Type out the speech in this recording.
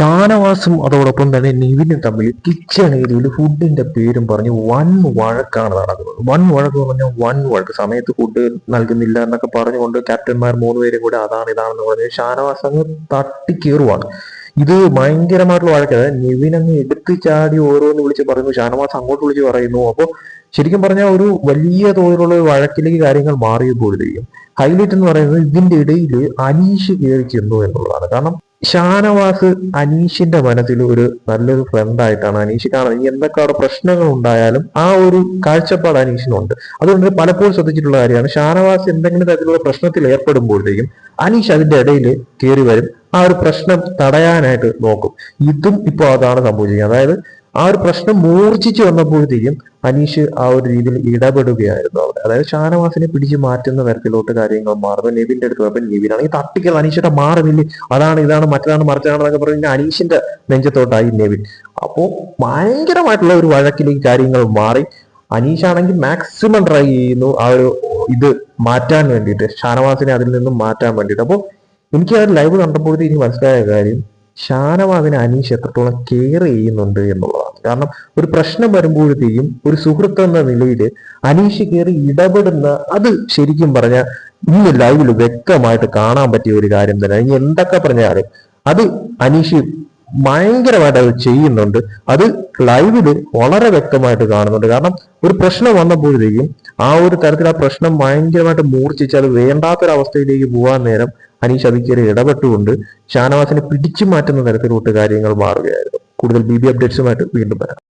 ഷാനവാസും അതോടൊപ്പം തന്നെ നിവിനും തമ്മിൽ കിച്ചൺ ഏരിയയിൽ ഫുഡിന്റെ പേരും പറഞ്ഞ് വൻ വഴക്കാണ് നടക്കുന്നത്. വൻ വഴക്ക് പറഞ്ഞാൽ വൻ വഴക്ക്. സമയത്ത് ഫുഡ് നൽകുന്നില്ല എന്നൊക്കെ പറഞ്ഞുകൊണ്ട് ക്യാപ്റ്റന്മാർ മൂന്ന് പേരും കൂടെ അതാണ് ഇതാണെന്ന് പറഞ്ഞ് ഷാനവാസ് അങ്ങ് തട്ടിക്കേറുവാണ്. ഇത് ഭയങ്കരമായിട്ടുള്ള വഴക്ക് അതായത് നിവിൻ അങ്ങ് എടുത്ത് ചാടി ഓരോന്ന് വിളിച്ച് പറയുന്നു. ഷാനവാസ് അങ്ങോട്ട് വിളിച്ച് പറയുന്നു. അപ്പോൾ ശരിക്കും പറഞ്ഞാൽ ഒരു വലിയ തോതിലുള്ള വഴക്കിലേക്ക് കാര്യങ്ങൾ മാറിയപ്പോഴത്തേക്കും ഹൈലൈറ്റ് എന്ന് പറയുന്നത് ഇതിന്റെ ഇടയിൽ അനീഷ് കയറി ചെന്നു എന്നുള്ളതാണ്. കാരണം ഷാനവാസ് അനീഷിന്റെ മനസ്സിൽ ഒരു നല്ലൊരു ഫ്രണ്ടായിട്ടാണ് അനീഷ് കാണുന്നത് എന്തൊക്കെ അവിടെ പ്രശ്നങ്ങൾ ഉണ്ടായാലും ആ ഒരു കാഴ്ചപ്പാട് അനീഷിനുണ്ട്. അതുകൊണ്ട് പലപ്പോഴും ശ്രദ്ധിച്ചിട്ടുള്ള കാര്യമാണ് ഷാനവാസ് എന്തെങ്കിലും തരത്തിലുള്ള പ്രശ്നത്തിൽ ഏർപ്പെടുമ്പോഴത്തേക്കും അനീഷ് അതിന്റെ ഇടയിൽ കയറി വരും. ആ ഒരു പ്രശ്നം തടയാനായിട്ട് നോക്കും. ഇതും ഇപ്പോൾ അതാണ് സംഭവിച്ചിരിക്കുന്നത്. അതായത് ആ ഒരു പ്രശ്നം മൂർച്ഛിച്ചു വന്നപ്പോഴത്തേക്കും അനീഷ് ആ ഒരു രീതിയിൽ ഇടപെടുകയായിരുന്നു അവിടെ. അതായത് ഷാനവാസിനെ പിടിച്ചു മാറ്റുന്ന തരത്തിലോട്ട് കാര്യങ്ങൾ മാറുന്നു. നെവിന്റെ അടുത്ത് അപ്പൊ നെവിനാണെങ്കിൽ തട്ടിക്കൽ അനീഷിന്റെ മാറുന്നില്ലേ അതാണ് ഇതാണ് മറ്റതാണ് പറഞ്ഞ് അനീഷിന്റെ നെഞ്ചത്തോട്ടായി നെവിൻ. അപ്പോൾ ഭയങ്കരമായിട്ടുള്ള ഒരു വഴക്കിലേക്ക് കാര്യങ്ങൾ മാറി. അനീഷ് ആണെങ്കിൽ മാക്സിമം ട്രൈ ചെയ്യുന്നു ആ ഒരു ഇത് മാറ്റാൻ വേണ്ടിയിട്ട്. ഷാനവാസിനെ അതിൽ നിന്നും മാറ്റാൻ വേണ്ടിയിട്ട്. അപ്പോൾ എനിക്ക് ആ ലൈവ് കണ്ടപ്പോഴത്തേക്ക് മനസ്സിലായ കാര്യം ഷാനവാസിനെ അനീഷ് എത്രത്തോളം കെയർ ചെയ്യുന്നുണ്ട് എന്നുള്ളതാണ്. കാരണം ഒരു പ്രശ്നം വരുമ്പോഴത്തേക്കും ഒരു സുഹൃത്ത് എന്ന നിലയിൽ അനീഷ് കയറി ഇടപെടുന്ന അത് ശരിക്കും പറഞ്ഞാൽ ഇന്ന് ലൈവിൽ വ്യക്തമായിട്ട് കാണാൻ പറ്റിയ ഒരു കാര്യം തന്നെ. ഇനി എന്തൊക്കെ പറഞ്ഞാലും അത് അനീഷ് ഭയങ്കരമായിട്ട് അത് ചെയ്യുന്നുണ്ട്. അത് ലൈവിൽ വളരെ വ്യക്തമായിട്ട് കാണുന്നുണ്ട്. കാരണം ഒരു പ്രശ്നം വന്നപ്പോഴത്തേക്കും ആ ഒരു തരത്തിൽ ആ പ്രശ്നം ഭയങ്കരമായിട്ട് മൂർച്ഛിച്ച് അത് വേണ്ടാത്തൊരവസ്ഥയിലേക്ക് പോകാൻ നേരം അനീഷ് അതിക്കേറി ഇടപെട്ടുകൊണ്ട് ഷാനവാസിനെ പിടിച്ചു മാറ്റുന്ന തരത്തിലോട്ട് കാര്യങ്ങൾ മാറുകയായിരുന്നു. കൂടുതൽ ബി ബി അപ്ഡേറ്റ്സുമായിട്ട് വീണ്ടും വരാം.